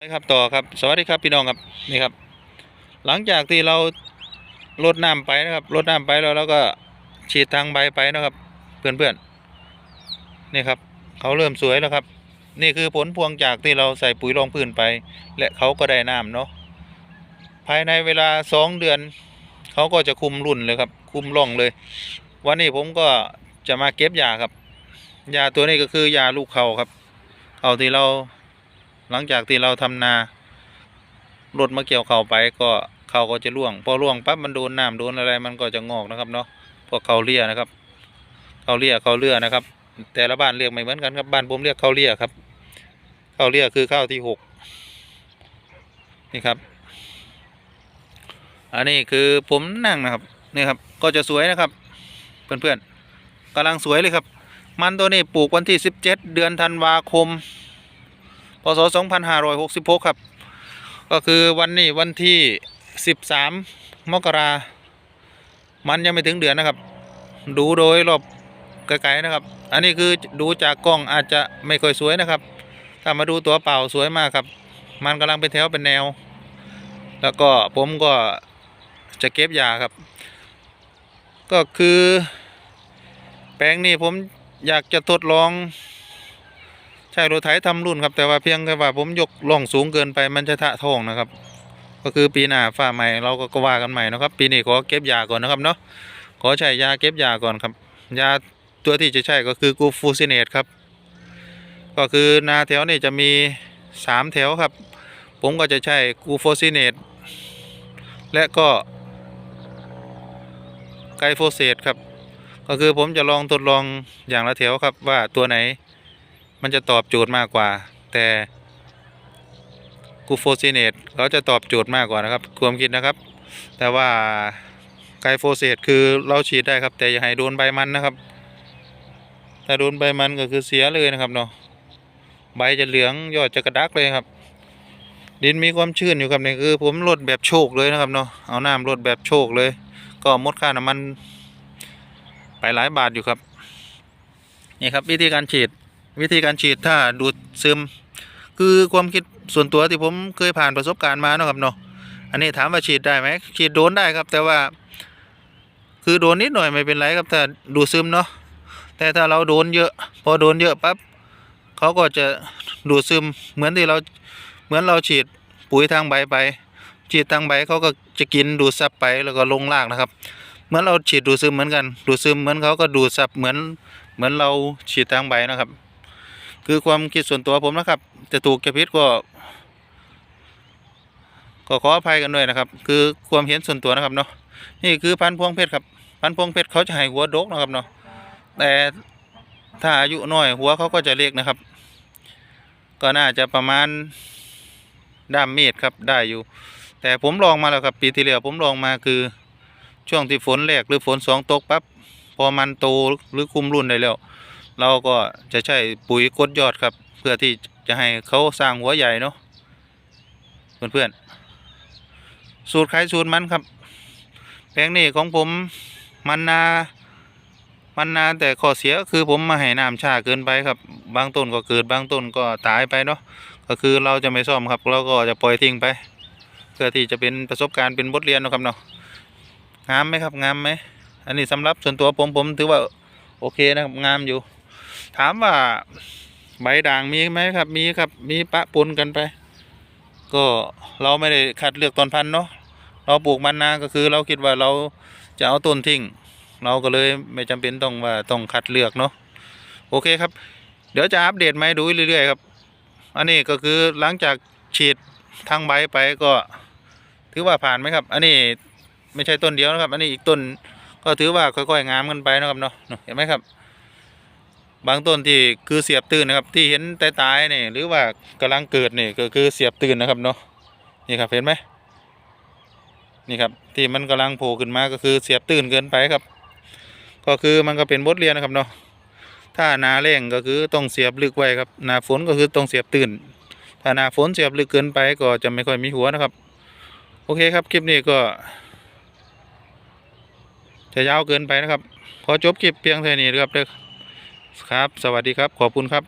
ไปครับต่อครับสวัสดีครับพี่น้องครับนี่ครับ หลังจากที่เราลดน้ำไปนะครับลดน้ำไปแล้วเราก็ฉีดทางใบไปนะครับ เพื่อนๆนี่ครับเขาเริ่มสวยแล้วครับ นี่คือผลพวงจากที่เราใส่ปุ๋ยรองพื้นไป และเขาก็ได้น้ำเนาะภายในเวลาสองเดือน เขาก็จะคุมรุ่นเลยครับ คุมร่องเลย วันนี้ผมก็จะมาเก็บยาครับยาตัวนี้ก็คือยาลูกเขาครับเขาที่เรา หลังจากที่เราทำนารถมาเกี่ยวเข่าไปก็เข่าก็จะร่วง พอร่วงปั๊บมันโดนน้ำโดนอะไรมันก็จะงอกนะครับเนาะพวกเขาเลี่ยนะครับเขาเลี่ยเขาเลื่อนะครับ แต่ละบ้านเรียกไม่เหมือนกันครับบ้านผมเรียกเขาเลี่ยครับเขาเลี่ยคือข้าวที่หกนี่ครับ อันนี้คือผมนั่งนะครับนี่ครับก็จะสวยนะครับ เพื่อนๆกำลังสวยเลยครับ มันตัวนี้ปลูกวันที่ 17 เดือนธันวาคม ศ 2566 ครับ ก็คือวันนี้วันที่ 13 มกรา มันยังไม่ถึงเดือนนะครับ ดูโดยรอบไกลๆนะครับ อันนี้คือดูจากกล้องอาจจะไม่ค่อยสวยนะครับ ถ้ามาดูตัวเปล่าสวยมากครับ มันกำลังเป็นแถวเป็นแนว แล้วก็ผมก็จะเก็บยาครับ ก็คือแปลงนี้ผมอยากจะทดลอง ช่รถไถทำรุ่นครับ แต่ว่าเพียงแค่ว่าผมยกล่องสูงเกินไปมันจะทะทองนะครับ ก็คือปีหน้าฝ้าใหม่เราก็ก็ว่ากันใหม่นะครับ ปีนี้ขอเก็บยาก่อนนะครับเนาะขอใช้ยาเก็บยาก่อนครับ ยาตัวที่จะใช้ก็คือกูฟูซิเนตครับ ก็คือนาแถวนี่จะมีสามแถวครับ ผมก็จะใช้กูโฟซิเนตและก็ไกโฟเซตครับ ก็คือผมจะลองทดลองอย่างละแถวครับว่าตัวไหน มันจะตอบโจทย์มากกว่า แต่กูโฟซิเนตเขาจะตอบโจทย์มากกว่านะครับความคิดนะครับ แต่ว่าไกโฟเซตคือเราฉีดได้ครับ แต่อย่าให้โดนใบมันนะครับ ถ้าโดนใบมันก็คือเสียเลยนะครับเนาะใบจะเหลืองยอดจะกระดักเลยครับ ดินมีความชื้นอยู่ครับนี่คือ ผมลดแบบโชคเลยนะครับเนาะเอาน้ำลดแบบโชคเลย ก็มดค่าน้ำมันไปหลายบาทอยู่ครับนี่ครับวิธีการฉีด วิธีการฉีดถ้าดูดซึม คือความคิดส่วนตัวที่ผมเคยผ่านประสบการณ์มาเนาะครับเนาะอันนี้ถามว่าฉีดได้ไหมฉีดโดนได้ครับ แต่ว่า คือโดนนิดหน่อยไม่เป็นไรครับถ้าดูดซึมเนาะแต่ถ้าเราโดนเยอะ พอโดนเยอะปั๊บเขาก็จะดูดซึมเหมือนที่เราเหมือนเราฉีดปุ๋ยทางใบไป ฉีดทางใบเขาก็จะกินดูดซับไปแล้วก็ลงรากนะครับ เหมือนเราฉีดดูดซึมเหมือนกัน ดูดซึมเหมือนเขาก็ดูดซับเหมือนเหมือนเราฉีดทางใบนะครับ คือความคิดส่วนตัวผมนะครับ จะถูกจะผิดก็ ก็ขออภัยกันด้วยนะครับ คือความเห็นส่วนตัวนะครับเนาะนี่คือพันธุ์พวงเพชรครับ พันธุ์พวงเพชรเขาจะให้หัวดกนะครับเนาะแต่ถ้าอายุน้อยหัวเขาก็จะเล็กนะครับ ก็น่าจะประมาณด้ามมีดครับได้อยู่ แต่ผมลองมาแล้วครับ ปีที่แล้วผมลองมาคือ ช่วงที่ฝนแรกหรือฝนสองตกปั๊บพอมันโตหรือคุมรุ่นได้แล้ว เราก็จะใช้ปุ๋ยกดยอดครับ เพื่อที่จะให้เขาสร้างหัวใหญ่เนาะเพื่อนๆสูตรใครสูตรมันครับแปลงนี้ของผมมันนา มันนาแต่ข้อเสียก็คือผมมาให้น้ำชาเกินไปครับ บางต้นก็เกิดบางต้นก็ตายไปเนาะก็คือเราจะไม่ซ่อมครับเราก็จะปล่อยทิ้งไป เพื่อที่จะเป็นประสบการณ์เป็นบทเรียนนะครับเนาะงามไหมครับงามไหมอันนี้สำหรับส่วนตัวผมผมถือว่าโอเคนะครับงามอยู่ ถามว่าใบด่างมีไหมครับ มีครับ มีปะปนกันไป ก็เราไม่ได้คัดเลือกตอนพันธุ์เนาะเราปลูกมันนาก็คือ เราคิดว่าเราจะเอาต้นทิ้ง เราก็เลยไม่จำเป็นต้องว่าต้องคัดเลือกเนาะโอเคครับ เดี๋ยวจะอัปเดตมาให้ดูเรื่อยๆครับ อันนี้ก็คือหลังจากฉีดทางใบไปก็ถือว่าผ่านไหมครับ อันนี้ไม่ใช่ต้นเดียวนะครับ อันนี้อีกต้นก็ถือว่าค่อยๆงามกันไปนะครับเนาะเห็นไหมครับ บางต้นที่คือเสียบตื่นนะครับ ที่เห็นตายๆนี่หรือว่ากำลังเกิดนี่ก็คือเสียบตื่นนะครับเนาะนี่ครับเห็นไหมนี่ครับที่มันกำลังโผล่ขึ้นมาก็คือเสียบตื่นเกินไปครับ ก็คือมันก็เป็นบทเรียนนะครับเนาะถ้านาแรงก็คือต้องเสียบลึกไว้ครับนาฝนก็คือต้องเสียบตื่นถ้านาฝนเสียบลึกเกินไปก็จะไม่ค่อยมีหัวนะครับ โอเคครับคลิปนี้ก็ จะยาวเกินไปนะครับ ขอจบคลิปเพียงเท่านี้นะครับเด้อ ครับ สวัสดีครับ ขอบคุณครับ